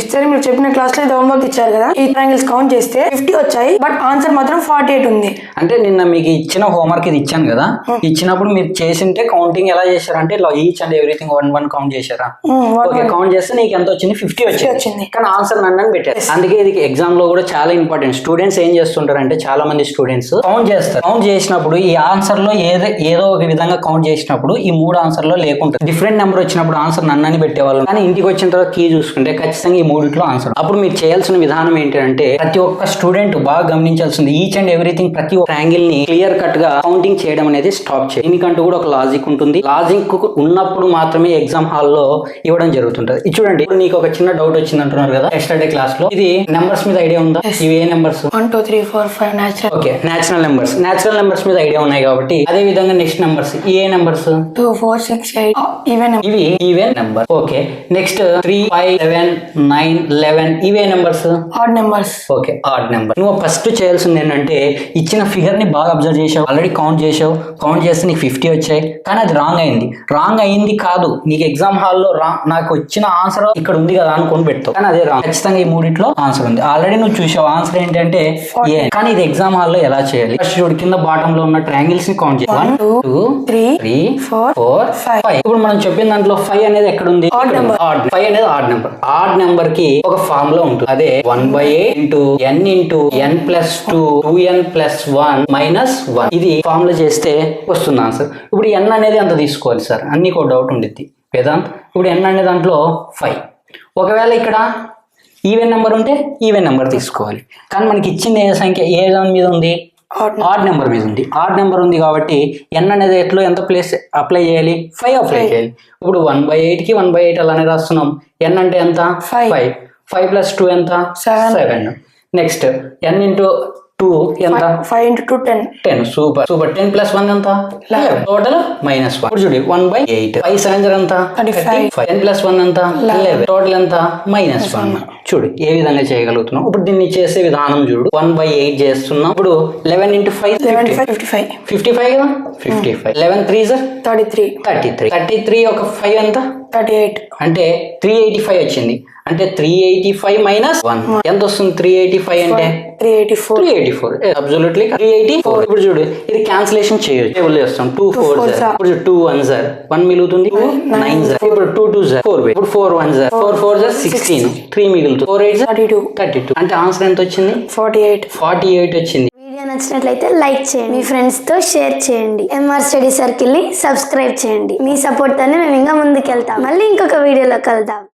ఇస్తే మీరు చెప్పిన క్లాస్లో హోంవర్క్ ఇచ్చారు కదా? ఈ ట్రయాంగిల్స్ కౌంట్ చేస్తే ఫిఫ్టీ వచ్చాయి బట్ ఆన్సర్ మాత్రం ఫార్టీ ఎయిట్ ఉంది. అంటే నిన్న మీకు ఇచ్చిన హోంవర్క్ ఇది ఇచ్చాను కదా? ఇచ్చినప్పుడు మీరు చేసింటే కౌంటింగ్ ఎలా చేశారంటే ఇలా each and everything one one count చేశారా? Hmm, ఓకే కౌంట్ చేస్తే నీకు ఎంత వచ్చింది? ఫిఫ్టీ వచ్చింది. వచ్చింది. కానీ ఆన్సర్ నన్ను అని పెట్టారు. అందుకే ఇది ఎగ్జామ్లో కూడా చాలా ఇంపార్టెంట్ స్టూడెంట్స్ ఏం చేస్తుంటారు అంటే చాలా మంది స్టూడెంట్స్ కౌంట్ చేస్తారు. కౌంట్ చేసినప్పుడు ఈ ఆన్సర్లో ఏదో ఏదో ఒక విధంగా కౌంట్ చేసినప్పుడు ఈ మూడు ఆన్సర్లో లేకుంటుంది. డిఫరెంట్ నెంబర్ వచ్చినప్పుడు ఆన్సర్ నన్ను అని పెట్టేవాళ్ళు. కానీ ఇంటికి వచ్చిన తర్వాత కీ చూసుకుంటే ఖచ్చితంగా ఈ మూడిట్లో ఆన్సర్ అప్పుడు మీరు చేయాల్సిన విధానం ఏంటంటే ప్రతి ఒక్క స్టూడెంట్ బాగా గమనించాల్సింది ఈచ్ అండ్ ఎవ్రీథింగ్ ప్రతి ఒక్క యాంగిల్ని క్లియర్ కట్గా కౌంటింగ్ చేయడం అనేది స్టాప్ చేయాలి. దీనికంటూ కూడా ఒక లాజిక్ ఉంటుంది. లాజిక్ ఉన్నప్పుడు మాత్రమే ఎగ్జామ్ హాల్లో ఇవ్వడం జరుగుతుంటది. ఇది చూడండి. ఇప్పుడు నీకు ఒక చిన్న డౌట్ వచ్చింది అంటున్నారు కదా ఎస్టర్డే క్లాస్లో. ఇది నెంబర్స్ మీద ఐడియా ఉందా? ఇవి ఏ numbers one two three four five natural okay natural numbers natural numbers మీద ఐడియా ఉన్నాయి కాబట్టి అదే విధంగా నెక్స్ట్ నెంబర్స్ ఏ numbers two four six eight even ఇవి even number okay next three five seven nine eleven ఇవే numbers odd numbers okay odd number నువ్వు first చేయాల్సింది ఏంటంటే ఇచ్చిన ఫిగర్ని బాగా అబ్జర్వ్ చేసావు ఆల్రెడీ కౌంట్ చేసావు కౌంట్ చేస్తే నీకు ఫిఫ్టీ వచ్చాయి కానీ అది రాంగ్ అయింది. రాంగ్ అయింది కాదు. నీకు ఎగ్జామ్ హాల్లో రా నాకు వచ్చిన ఆన్సర్ ఇక్కడ ఉంది కదా అనుకొని పెడతావు. కానీ అదే రాంగ్ ఖచ్చితంగా ఈ మూడిట్లో ఆన్సర్ ఉంది. ఆల్రెడీ నువ్వు చూసావు ఆన్సర్ ఏంటంటే ఏ? కానీ ఇది ఎగ్జామ్ హాల్లో ఎలా చేయాలి? ఫస్ట్ చూడు కింద బాటమ్లో ఉన్న ట్రయాంగిల్స్ని కౌంట్ చేయాలి. One two three three four five. Five ఇప్పుడు మనం చెప్పిన దాంట్లో ఫైవ్ అనేది ఎక్కడ ఉంది. ఆడ్ ఫైవ్ అనేది ఆడ్ నెంబర్ ఆడ్ నెంబర్ కి ఒక ఫార్ములా ఉంటుంది. అదే one by eight into n into n plus two two n plus one minus one ఇది ఫార్ములా చేస్తే వస్తుంది ఆన్సర్ ఇప్పుడు ఎన్ అనేది ఎంత తీసుకోవాలి సార్? అన్ని ఒక డౌట్ ఉండిద్ది. వేదాంత్ ఇప్పుడు ఎన్ అనే దాంట్లో ఫైవ్ ఒకవేళ ఇక్కడ ఈవెన్ నెంబర్ ఉంటే ఈవెన్ నెంబర్ తీసుకోవాలి. కానీ మనకి ఇచ్చింది ఏ సంఖ్య? ఏ దాని మీద ఉంది? ఆడ్ ఆడ్ నెంబర్ మీద ఉంది. ఆడ్ నెంబర్ ఉంది కాబట్టి ఎన్ అనేది ఎట్లో ఎంత ప్లేస్ అప్లై చేయాలి? ఫైవ్ అప్లై చేయాలి. ఇప్పుడు వన్ బై ఎయిట్కి వన్ బై ఎయిట్ అలానే రాస్తున్నాం. ఎన్ అంటే ఎంత. ఫైవ్ ఫైవ్ ప్లస్ టూ ఎంత. Seven next n into two ఎంత? Five into two ten. Ten. Super. Super. Ten plus one ఎంత? Total minus one. చూడు one by eight. Five seven ఎంత? Thirty five. Ten plus one ఎంత? Total ఎంత? Minus one. చూడు ఏ విధంగా చేయగలుగుతున్నాం ఇప్పుడు దీన్ని చేసే విధానం చూడు. వన్ బై ఎయిట్ చేస్తున్నాం. ఇప్పుడు eleven into five fifty. Five fifty five. కదా? Fifty five. Eleven three sir? Thirty three. Thirty three. Thirty three ఒక ఫైవ్ ఎంత? Thirty eight. అంటే త్రీ ఎయిటీ ఫైవ్ వచ్చింది. అంటే three eighty five minus one ఎంత వస్తుంది త్రీ ఎయిటీ ఫైవ్ అంటే? Three eighty four three eighty four absolutely three eighty four ఇప్పుడు చూడు ఇది క్యాన్సిలేషన్ చేయొచ్చు. టేబుల్ చేస్తాం టూ ఫోర్ సార్ ఇప్పుడు టూ వన్ సార్ వన్ మిగులుతుంది. నైన్ సార్ ఇప్పుడు టూ టూ సార్ ఫోర్ ఇప్పుడు four one sir four four sir sixteen three మిగులుతుంది. Four eight thirty two thirty two అంటే ఆన్సర్ ఎంత వచ్చింది? ఫార్టీ ఎయిట్ ఫార్టీ ఎయిట్ వచ్చింది. Video నచ్చినట్లయితే లైక్ చేయండి. మీ ఫ్రెండ్స్తో షేర్ చేయండి. ఎంఆర్ స్టడీ సర్కిల్ని సబ్స్క్రైబ్ చేయండి. మీ సపోర్ట్ తోనే మేము ఇంకా ముందుకెళ్తాం. మళ్ళీ ఇంకొక వీడియోలో కలుద్దాం.